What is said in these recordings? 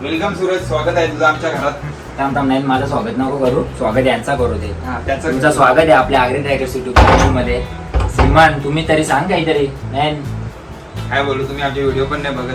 Welcome Suraj स्वागत आहे तुझं आमच्या घरात. थांब थांब नाही माझं स्वागत नको करू. स्वागत यांचा करू दे. हा, त्याचं तुमचं स्वागत आहे आपल्या आग्री ट्रॅकर्स युट्यूबमध्ये श्रीमान तुम्ही तरी सांग काहीतरी. नाही. काय बोलू तुम्ही आमचे व्हिडिओ पण नाही बघत.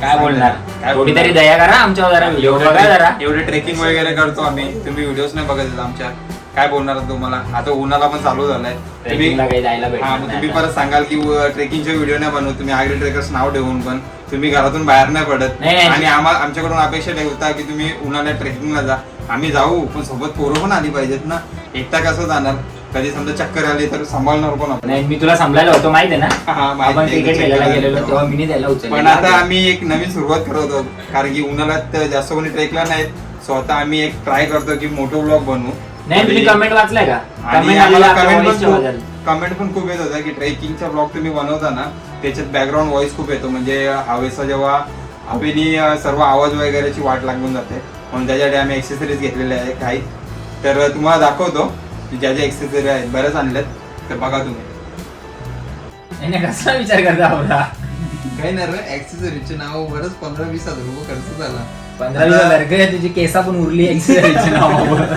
काय बोलणार? काय थोडी? तरी दया करा आमच्यावर जरा व्हिडिओ बघा जरा. एवढे ट्रेकिंग वगैरे करतो आम्ही. तुम्ही व्हिडिओज नाही बघत आहेत आमच्या. काय बोलणार तुम्हाला? आता उन्हाला पण चालू झालाय. तुम्ही ट्रेकिंगला काही जायला हा भेटणार मग नाही तुम्ही आता. परत सांगाल की ट्रेकिंगचे व्हिडिओ नाही बनवत. तुम्ही आग्री ट्रेकर्स नाव ठेवून पण. तुम्ही घरातून बाहेर नाही पडत. नाही, नाही. आणि आम्हाला आमच्याकडून अपेक्षा ठेवता की तुम्ही उन्हाळ्यात ट्रेकिंगला जा. आम्ही जाऊ पण सोबत पोरं पण आली पाहिजेत ना. एकटा कसं जाणार? कधी समजा चक्कर आली तर सांभाळणार पण आपण? नाही मी तुला समजायला होतो माहिती आहे ना? हा, माहिती आपण आहे, क्रिकेट check खेळायला करायला गेलेलो गेलो. तेव्हा मिनी त्याला उचललं. पण आता आम्ही एक नवीन सुरुवात करत आहोत. कारण की उन्हाळ्यात जास्त कोणी ट्रेकला नाहीत स्वतः आम्ही एक ट्राय करतो की मोठो ब्लॉग बनवू. नाही तुम्ही कमेंट वाचलाय का? आणि आम्हाला. पण कमेंट पण खूप येत होता की ट्रेकिंगचा ब्लॉग तुम्ही बनवता ना त्याच्यात बॅकग्राऊंड व्हॉइस खूप येतो. म्हणजे हवेचा जेव्हा हवेनी सर्व आवाज वगैरेची वाट लागून जाते. म्हणून त्याच्यासाठी आम्ही एक्सेसरीज घेतलेल्या आहे काही. तर तुम्हाला दाखवतो की ज्या ज्या एक्सेसरी आहेत. बऱ्याच आणल्यात तर बघा तुम्ही. कसला विचार करता आपला? काही नाही रे ऍक्सेसरीचे नाव बरंच पंधरा वीस हजार रुपये खर्च झाला. पंधरा वीस हजार तुझी केसा पण उरली एक्सरसाइजच्या नावावर.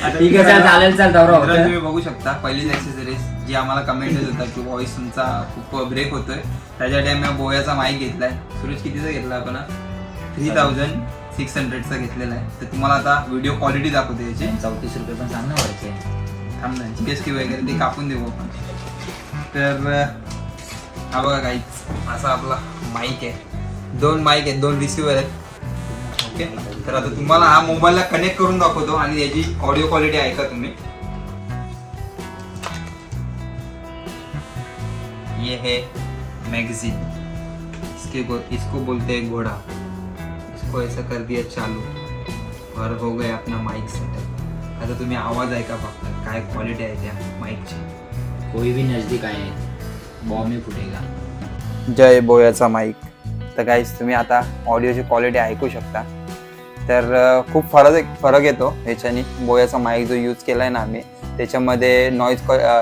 ठीक आहे चल चालेल चाल दौरा तुम्ही बघू शकता पहिलीच एक्सेसरीज जी आम्हाला कमेंट येत होता की व्हॉइस तुमचा खूप ब्रेक होतोय. त्याच्यासाठी आम्ही बोयाचा माईक घेतलाय. सुरेश कितीचा घेतला आपण थ्री थाउजंड सिक्स हंड्रेडचा घेतलेला आहे. तर तुम्हाला आता व्हिडिओ क्वालिटी दाखवते याची. चौतीस रुपये पण सांग ना वरचे. थांब ना जीएसटी वगैरे ते कापून देऊ आपण. तर हा बघा काहीच असा आपला माईक आहे. दोन माईक आहेत दोन रिसिव्हर आहेत. ओके? तर आता तुम्हाला हा मोबाईलला कनेक्ट करून दाखवतो आणि याची ऑडिओ क्वालिटी ऐका तुम्ही. ये है मैगजीन इसके गो, इसको बोलते हैं घोड़ा. इसको ऐसा कर दिया चालू. और हो गया अपना माइक सेटअप आता तुम्ही आवाज ऐका फक्त. काय क्वालिटी आहे त्या माईकची कोई भी नजदीक आहे बॉम्ब फुटेगा. जय बोयाचा माईक तर काहीच तुम्ही आता ऑडिओची क्वालिटी ऐकू शकता. तर खूप फरक फरक येतो ह्याच्यानी. बोयाचा माईक जो यूज केलाय ना आम्ही त्याच्यामध्ये नॉईज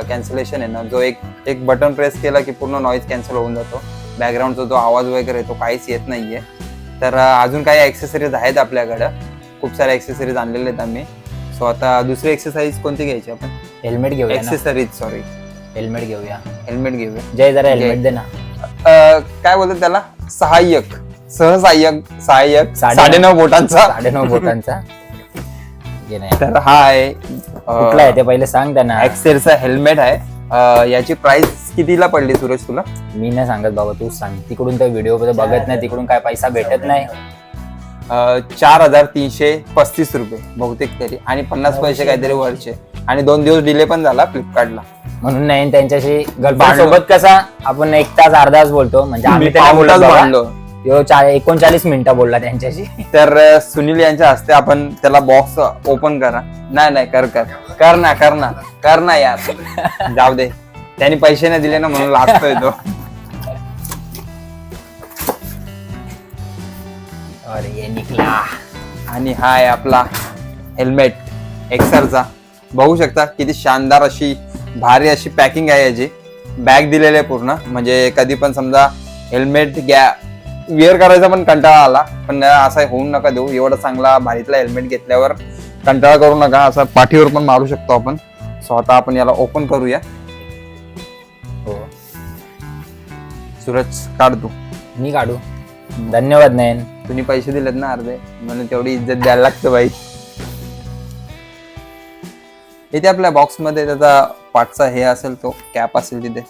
कॅन्सलेशन आहे ना जो एक एक बटन प्रेस केला की पूर्ण नॉईज कॅन्सल होऊन जातो. बॅकग्राऊंडचा जो आवाज वगैरे आहे तो काहीच येत नाहीये. तर अं, अजून काही ॲक्सेसरीज आहेत आपल्याकडं. खूप साऱ्या ॲक्सेसरीज आणलेले आहेत आम्ही. सो आता दुसरी एक्सरसाइज कोणती घ्यायची आपण? हेल्मेट घेऊया ना. एक्सेसरीज सॉरी हेल्मेट घेऊया. हेल्मेट घेऊया. जय जरा. हेल्मेट दे ना. काय बोलतात त्याला? सहाय्यक. सहसहाय्यक सहाय्यक साडे- साडेनऊ बोटांचा. साडेनऊ बोटांचा. तर हा आहे कुठला आहे ते पहिले सांग त्यांना. एक्सेलचा हेल्मेट आहे. अ, याची प्राइस कितीला पडली सुरेश तुला? मी नाही सांगत बाबा तूच सांग. तिकडून तर व्हिडिओ बघत नाही तिकडून काय पैसा भेटत नाही. अ, चार हजार तीनशे पस्तीस रुपये बहुतेक तरी. आणि पन्नास पैसे काहीतरी वरचे. आणि दोन दिवस डिले पण झाला फ्लिपकार्टला म्हणून नाही त्यांच्याशी गर्लफ्रेंड भांडलो. सोबत कसा आपण एक तास अर्धा तास बोलतो. म्हणजे आम्ही मी तर नाही पाऊण बोलत तास बाबा. भांडलो. चा- एकोणचाळीस मिनिटं बोलला त्यांच्याशी. तर सुनील यांच्या हस्ते आपण त्याला बॉक्स ओपन करा. नाही नाही कर कर. कर ना कर ना. कर ना यार. जाऊ दे. त्यांनी पैसे नाही दिले ना म्हणून लाजतोय तो. अरे ये निकला. आणि हा आहे आपला हेल्मेट एक्सरचा बघू शकता किती शानदार अशी भारी अशी पॅकिंग आहे याची. बॅग दिलेली आहे पूर्ण. म्हणजे कधी पण समजा हेल्मेट घ्या विअर करायचा पण कंटाळा आला. पण असा होऊन नका देऊ. एवढा चांगला भारीतला हेल्मेट घेतल्यावर कंटाळा करू नका. असं पाठीवर पण मारू शकतो आपण. सो आता आपण याला ओपन करूया. हो. सूरज काढ तू. मी काढू. धन्यवाद नयन. तुम्ही पैसे दिलेत ना अर्धे. म्हणून तेवढी इज्जत द्यायला लागतं बाई. इथे आपल्या बॉक्समध्ये त्याचा पाठचा हे असेल तो कॅप असेल तिथे.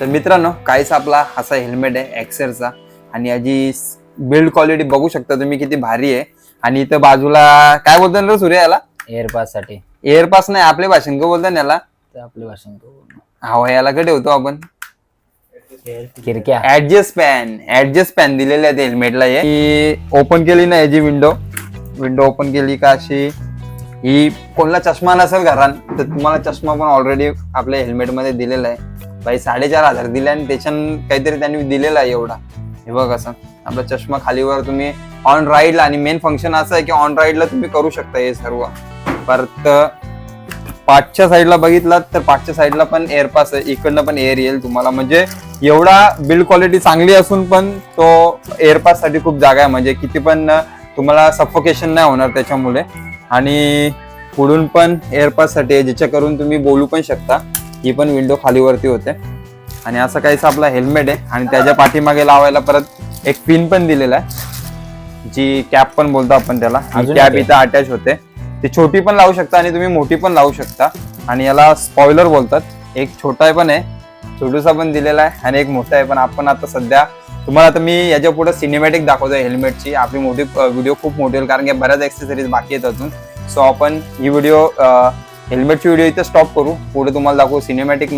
तर मित्रांनो काहीच आपला असा हेल्मेट आहे एक्सेरचा आणि याची बिल्ड क्वालिटी बघू शकता तुम्ही किती भारी आहे. आणि इथं बाजूला काय बोलतो ना सूर्य याला? एअरपाससाठी. एअरपास नाही आपले भाषण का बोलतो ना याला? आपली भाषण. हवा याला का ठेवतो आपण. खिडक्या. ऍडजस्ट पॅन ऍडजस्ट पॅन दिलेले आहेत हेल्मेटला हे. ओपन केली ना याची विंडो विंडो ओपन केली का अशी? ही कोणला चष्मा नसेल घरात तर तुम्हाला चष्मा पण ऑलरेडी आपल्या हेल्मेटमध्ये दिलेला आहे. बाई साडेचार हजार दिले आणि त्याच्या काहीतरी त्यांनी दिलेला आहे एवढा. हे बघ असं. आपला चष्मा खालीवर तुम्ही ऑन राईडला आणि मेन फंक्शन असं आहे की ऑन राईडला तुम्ही करू शकता हे सर्व. परत पाचच्या साईडला बघितलात तर पाचच्या साईडला पण एअर पास आहे. इकडनं पण एअर येईल तुम्हाला. म्हणजे एवढा बिल्ड क्वालिटी चांगली असून पण तो एअर पाससाठी खूप जागा आहे. म्हणजे किती पण तुम्हाला सफोकेशन नाही होणार त्याच्यामुळे. आणि पुढून पण एअर पाससाठी आहे ज्याच्या करून तुम्ही बोलू पण शकता. ही पण विंडो खालीवरती होते. आणि असं काहीच आपला हेल्मेट आहे. आणि त्याच्या पाठीमागे लावायला परत एक पिन पण दिलेला आहे. जी कॅप पण बोलतो आपण त्याला. कॅप. इथं अटॅच होते. ती छोटी पण लावू शकता आणि तुम्ही मोठी पण लावू शकता. आणि याला स्पॉइलर बोलतात. एक छोटा पण आहे. छोटूसा पण दिलेला आहे. आणि एक मोठा आहे. पण आपण आता सध्या तुम्हाला आता मी याच्यापुढे सिनेमॅटिक दाखवतोय हेल्मेटची आपली मोठी व्हिडिओ खूप मोठी होईल. कारण की बऱ्याच एक्सेसरीज बाकी आहेत अजून. सो आपण ही व्हिडिओ हेल्मेटची व्हिडिओ इथे स्टॉप करू. पुढे तुम्हाला दाखवू सिनेमॅटिक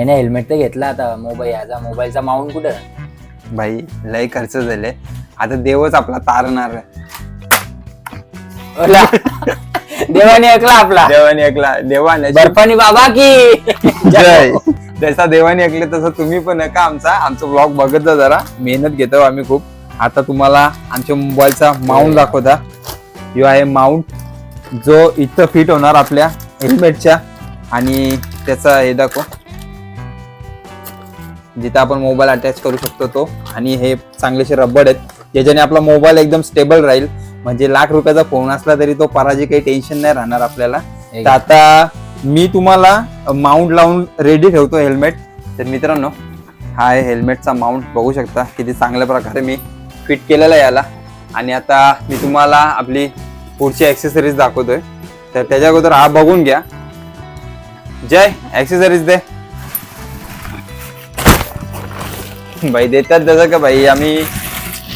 नाही नाही हेल्मेट तर घेतला आता मोबाईल याचा मोबाईलचा माउंट कुठं? भाई लय खर्च झाले. आता देवच आपला तारणार. आहे. ओला. देवाने ऐकला आपला. देवाने ऐकला. देवाने बर्फानी बाबा की. जय. जसा देवाने ऐकले तसं तुम्ही पण ऐका आमचा. आमचा ब्लॉग बघत जा जरा. मेहनत घेतो आम्ही खूप. आता तुम्हाला आमच्या मोबाईलचा माउंट दाखवता. यो आहे माउंट. जो इथं फिट होणार आपल्या हेल्मेटच्या आणि त्याचा हे दाखव. जिथं आपण मोबाईल अटॅच करू शकतो तो. आणि हे चांगलेसे रबर आहेत. ज्याच्याने आपला मोबाईल एकदम स्टेबल राहील. म्हणजे लाख रुपयाचा फोन असला तरी तो पराची काही टेन्शन नाही राहणार आपल्याला. तर आता मी तुम्हाला माउंट लावून रेडी ठेवतो हेल्मेट तर मित्रांनो हा आहे हेल्मेटचा माउंट बघू शकता किती चांगल्या प्रकारे मी फिट केलेला आहे याला. आणि आता मी तुम्हाला आपली पुढची ऍक्सेसरीज दाखवतोय. तर त्याच्या अगोदर हा बघून घ्या. जय ऍक्सेसरीज दे. भाई देतात जसं का भाई? आम्ही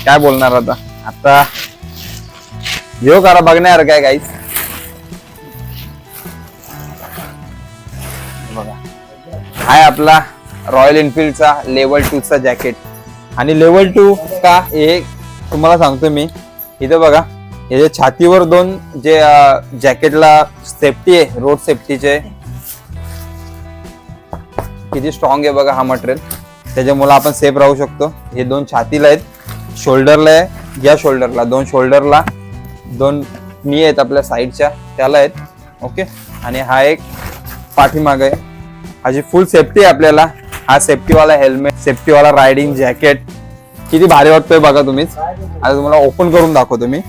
काय बोलणार आता? आता यो करा बघणार काय काहीच बघा. हाय आपला रॉयल एनफिल्डचा लेवल टू चा जॅकेट आणि लेवल टू का हे तुम्हाला सांगतो मी. इथं बघा. याच्या छातीवर दोन जे जॅकेटला सेफ्टी आहे रोड सेफ्टीचे किती स्ट्रॉंग आहे बघा हा मटेरियल त्याच्यामुळे आपण सेफ राहू शकतो. हे दोन छातीला आहेत. शोल्डरला आहे. या शोल्डरला दोन शोल्डरला दोन नी आहेत आपल्या साईडच्या त्याला आहेत. ओके आणि हा एक पाठीमाग आहे. ह्याची फुल सेफ्टी आहे आपल्याला हा सेफ्टीवाला हेल्मेट सेफ्टीवाला रायडिंग जॅकेट किती भारी वाटतोय बघा तुम्हीच. आता तुम्हाला ओपन करून दाखवतो मी.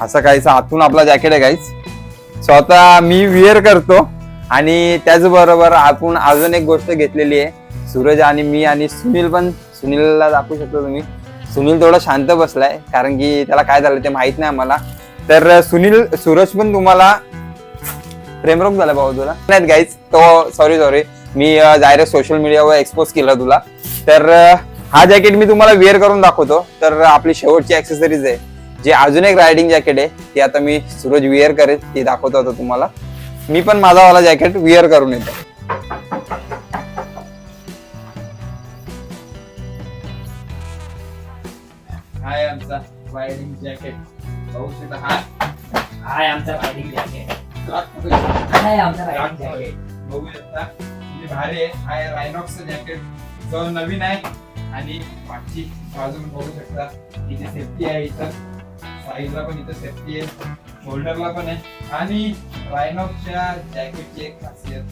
असं काहीच आतून आपला जॅकेट आहे काहीच स्वतः मी विअर करतो आणि त्याचबरोबर आपण अजून एक गोष्ट घेतलेली आहे. सूरज आणि मी आणि सुनील पण सुनीलला दाखवू शकतो तुम्ही. सुनील थोडा शांत बसलाय कारण की त्याला काय झालं ते माहीत नाही आम्हाला. तर सुनील सूरज पण तुम्हाला प्रेमरोग झाला भाऊ तुला. नाही गाईच तो सॉरी सॉरी मी डायरेक्ट सोशल मीडियावर एक्सपोज केला तुला. तर हा जॅकेट मी तुम्हाला वेअर करून दाखवतो. तर आपली शेवटची ऍक्सेसरीज आहे. जे अजून एक रायडिंग जॅकेट आहे ती आता मी सूरज विअर करेल ती दाखवतो आता तुम्हाला. मी पण माझा वाला जॅकेट विअर करून येतो. हाय आमचा रायडिंग जॅकेट बघू शकता हा हाय आमचा रायडिंग जॅकेट बघू हाय आमचा रायडिंग जॅकेट शकता किती भारी आहे. आहे रायनॉक्सचं जॅकेट जो नवीन आहे. आणि मागची बाजू पण बघू शकता. इथे सेफ्टी आहे इथं. साईडला पण इथं सेफ्टी आहे. शोल्डरला पण आहे. आणि रायनॉक्सच्या जॅकेटची एक खासियत.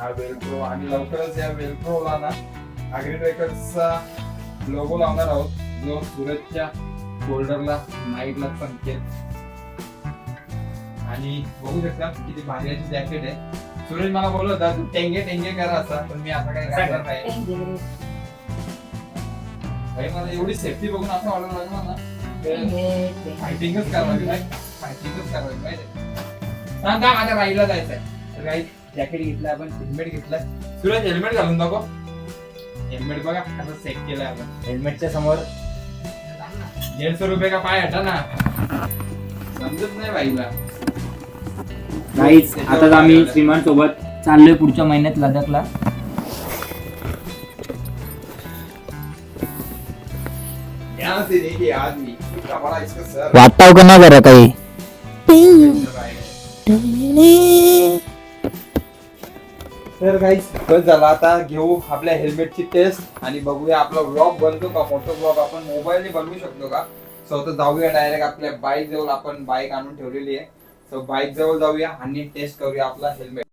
हा वेलप्रो आणि लवकरच या वेलप्रोला ना आग्री ट्रेकर्सचा लोगो लावणार आहोत. जो सुरतच्या शोल्डरला नाईटला संकेत. आणि बघू शकता किती भारी जॅकेट आहे. सूरज मला बोलत होता तू टेंगे टेंगे करा असा पण मी आता काही करणार नाही. भाई मला एवढी सेफ्टी बघून असं वाटायला लागलं ना. फायटिंगच करावी फायटिंगच करावी माहिती सांग का आता राहिला जायचंय. काही जॅकेट घेतलं आपण हेल्मेट घेतलं. सूरज हेल्मेट घालून दाखव. हेल्मेट बघा कसं सेट केलंय आपण. हेल्मेटच्या समोर. दीडशे रुपये का पाय हटा ना. समजत नाही बाईला. काहीच आता आम्ही श्रीमान सोबत चाललोय पुढच्या महिन्यात लडाखला ध्यान से वाटाव का ना जरा काही? तर गाईज बस झाला. आता घेऊ आपल्या हेल्मेटची टेस्ट आणि बघूया आपला ब्लॉग बनतो का फोटो ब्लॉग आपण मोबाईलने बनवू शकतो का? सो आता जाऊया डायरेक्ट आपल्या बाईक जवळ आपण बाईक आणून ठेवलेली आहे. सो बाईक जवळ जाऊया आणि टेस्ट करूया आपला हेल्मेट